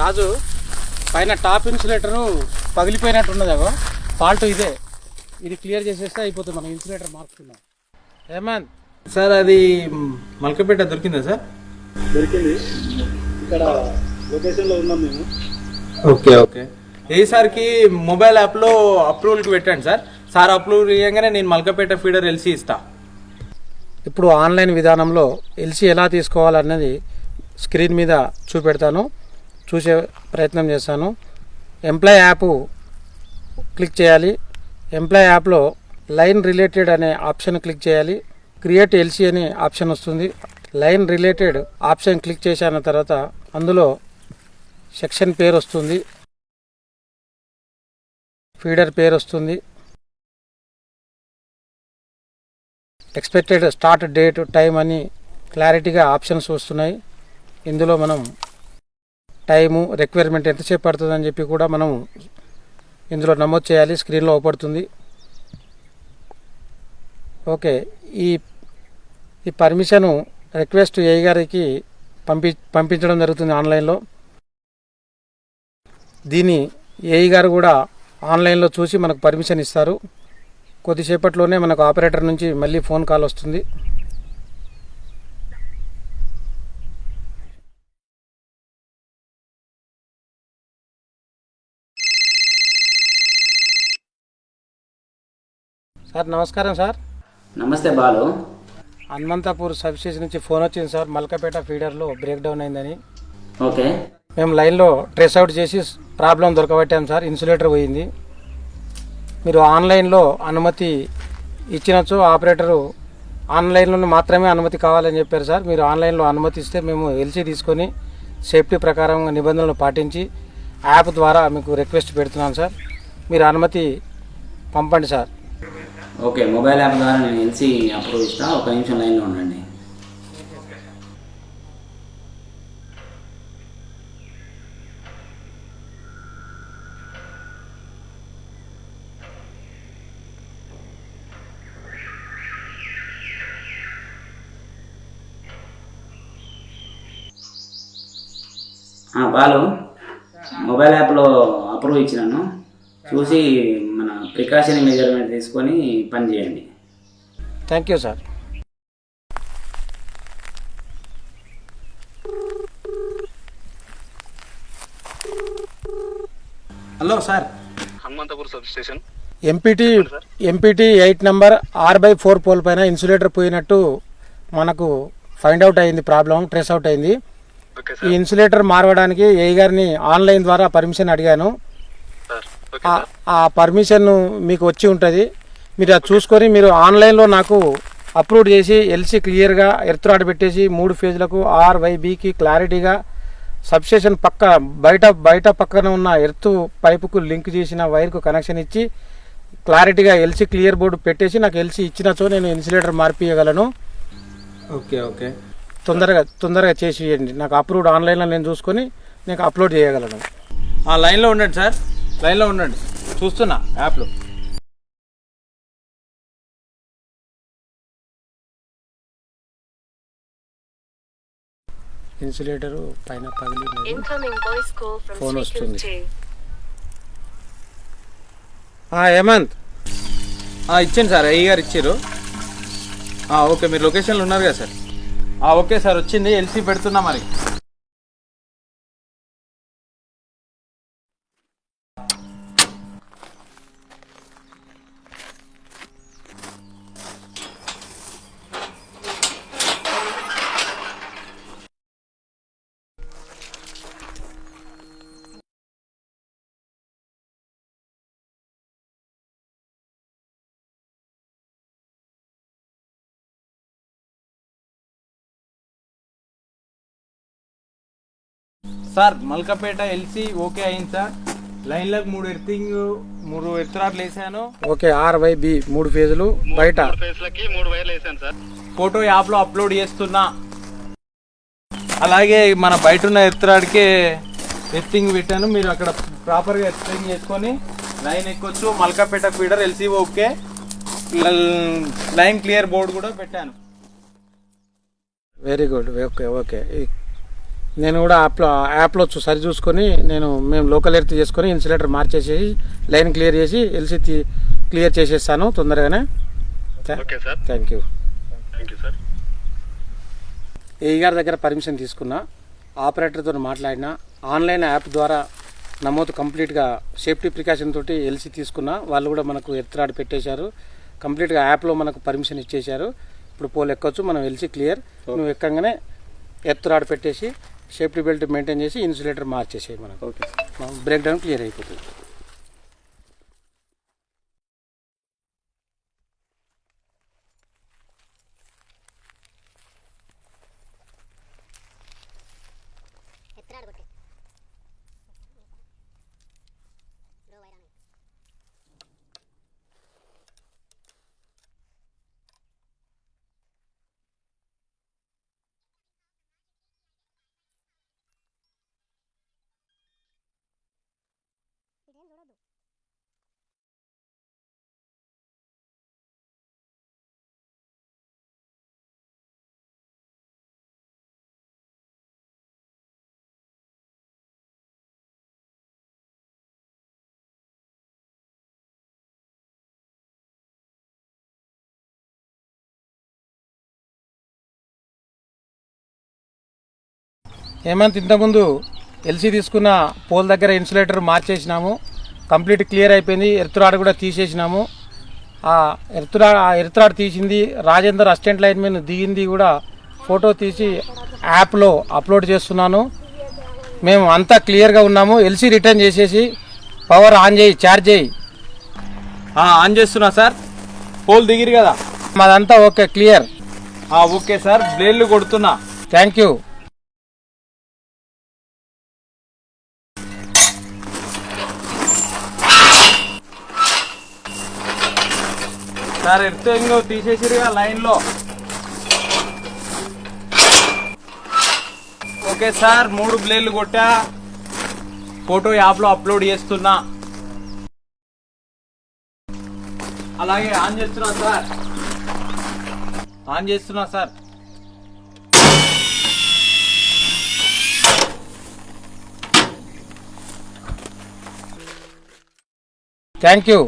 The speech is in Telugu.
రాజు పైన టాప్ ఇన్సులేటరు పగిలిపోయినట్టు ఉన్నది అగో ఫాల్ట్ ఇదే. ఇది క్లియర్ చేసేస్తే అయిపోతుంది మనం ఇన్సులేటర్ మార్చుకుందాం హేమంత్. సార్ అది మల్కపేట దొరికిందా సార్? దొరికింది. ఇక్కడ లొకేషన్లో ఉన్నాం మేము. Okay okay. ఏ సార్కి మొబైల్ యాప్లో అప్రూవల్కి పెట్టండి సార్. సార్ అప్రూవల్ ఇవ్వగానే నేను మల్కపేట ఫీడర్ ఎల్సీ ఇస్తా. ఇప్పుడు ఆన్లైన్ విధానంలో ఎల్సీ ఎలా తీసుకోవాలన్నది స్క్రీన్ మీద చూపెడతాను. చూసే ప్రయత్నం చేశాను. ఎంప్లాయ్ యాప్ క్లిక్ చేయాలి. ఎంప్లాయ్ యాప్లో లైన్ రిలేటెడ్ అనే ఆప్షన్ క్లిక్ చేయాలి. క్రియేట్ ఎల్సీ అనే ఆప్షన్ వస్తుంది. లైన్ రిలేటెడ్ ఆప్షన్ క్లిక్ చేసిన తర్వాత అందులో సెక్షన్ పేరు వస్తుంది. ఫీడర్ పేరు వస్తుంది. ఎక్స్పెక్టెడ్ స్టార్ట్ డేట్ టైం అని క్లారిటీగా ఆప్షన్స్ వస్తున్నాయి. ఇందులో మనం టైము రిక్వైర్మెంట్ ఎంతసేపు పడుతుందని చెప్పి కూడా మనం ఇందులో నమోదు చేయాలి. స్క్రీన్లో అవపడుతుంది. ఓకే. ఈ ఈ పర్మిషను రిక్వెస్ట్ ఏ గారికి పంపి పంపించడం జరుగుతుంది ఆన్లైన్లో. దీన్ని ఏఈ గారు కూడా ఆన్లైన్లో చూసి మనకు పర్మిషన్ ఇస్తారు. కొద్దిసేపట్లోనే మనకు ఆపరేటర్ నుంచి మళ్ళీ ఫోన్ కాల్ వస్తుంది. సార్ నమస్కారం సార్. నమస్తే బాలు. హనుమంతాపూర్ సబ్ స్టేషన్ నుంచి ఫోన్ వచ్చింది సార్ మల్కపేట ఫీడర్లో బ్రేక్ డౌన్ అయిందని. ఓకే. మేము లైన్లో ట్రేస్ అవుట్ చేసి ప్రాబ్లం దొరకబట్టాం సార్ ఇన్సులేటర్ పోయింది. మీరు ఆన్లైన్లో అనుమతి ఇచ్చినచో ఆపరేటరు ఆన్లైన్లో మాత్రమే అనుమతి కావాలని చెప్పారు సార్. మీరు ఆన్లైన్లో అనుమతి ఇస్తే మేము ఎల్సీ తీసుకొని సేఫ్టీ ప్రకారం నిబంధనలు పాటించి యాప్ ద్వారా మీకు రిక్వెస్ట్ పెడుతున్నాం సార్. మీరు అనుమతి పంపండి సార్. ఓకే మొబైల్ యాప్ ద్వారా నేను ఎల్సీ అప్రూవ్ ఇస్తా. ఒక నిమిషం లైన్లో ఉండండి. బాలు మొబైల్ యాప్లో అప్రూవ్ ఇచ్చినాను చూసి మన ప్రికాషన్ మెజర్మెంట్ తీసుకొని పని చేయండి. Thank you sir hello sir Hanumanthapur sub station. MPT MPT eight number R by four pole పైన ఇన్సులేటర్ పోయినట్టు మనకు ఫైండ్ అవుట్ అయింది ప్రాబ్లం ట్రేస్ అవుట్ అయింది. ఓకే ఈ ఇన్సులేటర్ మారవడానికి ఏ గారిని ఆన్లైన్ ద్వారా పర్మిషన్ అడిగాను. ఆ- పర్మిషన్ మీకు వచ్చి ఉంటుంది. మీరు అది చూసుకొని మీరు ఆన్లైన్లో నాకు అప్రూవ్ చేసి ఎల్సీ క్లియర్గా ఎర్త్ రాడ్ పెట్టేసి మూడు ఫేజ్లకు ఆర్ వైబీకి క్లారిటీగా సబ్స్టేషన్ పక్క బయట బయట పక్కన ఉన్న ఎర్త్ పైపుకు లింక్ చేసిన వైర్కు కనెక్షన్ ఇచ్చి క్లారిటీగా ఎల్సీ క్లియర్ బోర్డు పెట్టేసి నాకు ఎల్సీ ఇచ్చినచో నేను ఇన్సులేటర్ మార్పియగలను ఓకే ఓకే. తొందరగా తొందరగా చేసి ఇవ్వండి నాకు అప్రూవ్డ్ ఆన్లైన్లో నేను చూసుకొని నేను అప్లోడ్ చేయగలను. ఆ లైన్లో ఉండండి సార్. లైన్లో ఉండండి. చూస్తున్నా యాప్లో. ఇన్సులేటరు పైన పగిలి Incoming voice call from Phone speaker వస్తుంది. 2. హేమంత్. ఆ, ఇచ్చాను సార్ అయ్య గారు ఇచ్చారు. ఆ, ఓకే మీరు లొకేషన్లో ఉన్నారు కదా సార్. ఆ, ఓకే సార్ వచ్చింది ఎల్సీ పెడుతున్నా మరి. సార్ మల్కపేట ఎల్సీ ఓకే అయింది సార్. లైన్లకు మూడు ఎర్తింగ్ మూడు ఎర్తరాట్లు వేసాను. ఓకే ఆర్ వై బి మూడు ఫేజులు బయట. మూడు వైర్లు వేసాను సార్. ఫోటో యాప్లో అప్లోడ్ చేస్తున్నా. అలాగే మన బయట ఉన్న ఎత్తురాడికే ఎత్తింగ్ పెట్టాను. మీరు అక్కడ ప్రాపర్గా ఎత్తింగ్ చేసుకొని line ఎక్కొచ్చు. Malkapet feeder LC okay. Line clear board కూడా పెట్టాను. Very good. Okay okay. నేను కూడా యాప్లో యాప్లో సరి చూసుకొని నేను మేము లోకల్ ఎర్త్ చేసుకొని ఇన్సులేటర్ మార్చేసి లైన్ క్లియర్ చేసి ఎల్సీ క్లియర్ చేసేస్తాను తొందరగానే. Thank you thank you sir AE గారి దగ్గర పర్మిషన్ తీసుకున్నా ఆపరేటర్తో మాట్లాడినా ఆన్లైన్ యాప్ ద్వారా నమోదు కంప్లీట్గా సేఫ్టీ ప్రికాషన్ తోటి ఎల్సీ తీసుకున్నా వాళ్ళు కూడా మనకు ఎత్తురాడు పెట్టేశారు. కంప్లీట్గా యాప్లో మనకు పర్మిషన్ ఇచ్చేశారు. ఇప్పుడు పోల్ ఎక్కొచ్చు మనం ఎల్సీ క్లియర్ నువ్వు ఎక్కంగానే ఎత్తురాడు పెట్టేసి సేఫ్టీ బెల్ట్ మెయింటైన్ చేసి ఇన్సులేటర్ మార్చేసేయి మనకు. ఓకే బ్రేక్ డౌన్ క్లియర్ అయిపోతుంది. హేమంత్ ఇంతకుముందు ఎల్సీ తీసుకున్న పోల్ దగ్గర ఇన్సులేటర్ మార్చేసినాము. కంప్లీట్ క్లియర్ అయిపోయింది. ఎర్తురాడు కూడా తీసేసినాము. ఆ ఎర్తురా ఆ ఎర్తురాడు తీసింది. రాజేందర్ అసిస్టెంట్ లైన్ మీద దిగింది కూడా ఫోటో తీసి యాప్లో అప్లోడ్ చేస్తున్నాను. మేము అంతా క్లియర్గా ఉన్నాము. ఎల్సీ రిటర్న్ చేసేసి పవర్ ఆన్ చేయి ఛార్జ్ చేయి. ఆన్ చేస్తున్నా సార్. పోల్ దిగిరు కదా? మాదంతా ఓకే క్లియర్. Okay sir. బ్లేడ్లు కొడుతున్నా. Thank you. సార్ ఎర్తింగ్ తీసేసిరుగా లైన్లో. ఓకే సార్ మూడు బ్లేడ్లు కొట్టా. ఫోటో యాప్లో అప్లోడ్ చేస్తున్నా. అలాగే ఆన్ చేస్తున్నా సార్. ఆన్ చేస్తున్నా సార్. Thank you